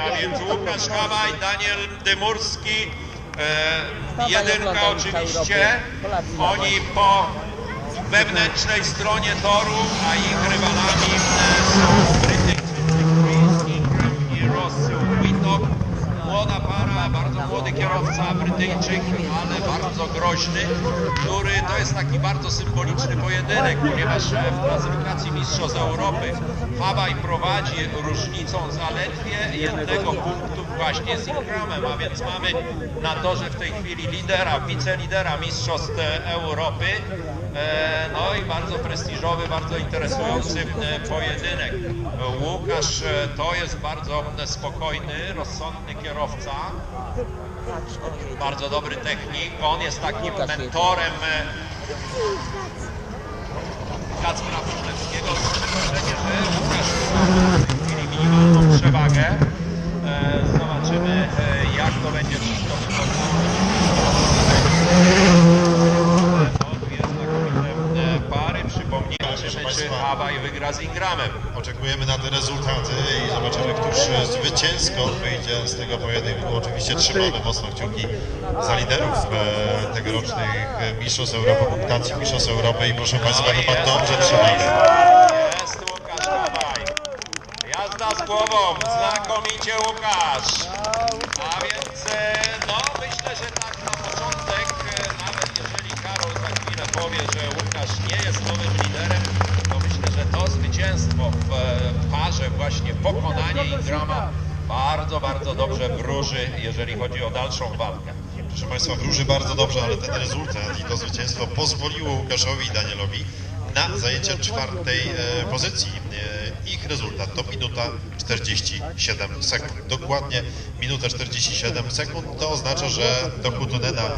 a więc Łukasz Daniel Dymurski, e, jedynka oczywiście. Oni po wewnętrznej stronie toru, a ich rywalami bardzo młody kierowca, Brytyjczyk, ale bardzo groźny, który to jest taki bardzo symboliczny pojedynek, ponieważ w klasyfikacji Mistrzostw Europy Hawaj prowadzi różnicą zaledwie jednego punktu właśnie z Ingramem, a więc mamy na torze w tej chwili lidera, wicelidera Mistrzostw Europy. E, No i bardzo prestiżowy, bardzo interesujący e, pojedynek. Łukasz e, to jest bardzo spokojny, rozsądny kierowca, bardzo dobry technik. On jest takim mentorem e, Kacpra Wróblewskiego. Mam wrażenie, że Łukasz ma w tej chwili minimalną przewagę. E, Zobaczymy, e, jak to będzie wszystko wyglądało. No, dwie znakomite e, pary. Przypomnijmy, Proszę czy Hawaj wygra z Ingramem. Oczekujemy na te rezultaty i zobaczymy, któż zwycięsko wyjdzie z tego pojedynku. Oczywiście trzymamy mocno kciuki za liderów e, tegorocznych Mistrzostw Europy, punktacji Mistrzostw Europy i proszę Państwa, No chyba dobrze trzymamy. Jazda z głową, znakomicie Łukasz. A więc, e, no myślę, że tak na początek, e, nawet jeżeli Karol za chwilę powie, że Łukasz nie jest nowym liderem, to myślę, że to zwycięstwo w parze właśnie pokonanie Ingrama bardzo, bardzo dobrze wróży, jeżeli chodzi o dalszą walkę. Proszę Państwa, wróży bardzo dobrze, ale ten rezultat i to zwycięstwo pozwoliło Łukaszowi i Danielowi na zajęcie czwartej e, pozycji. E, ich rezultat to minuta 47 sekund. Dokładnie minuta 47 sekund. To oznacza, że do Kutunena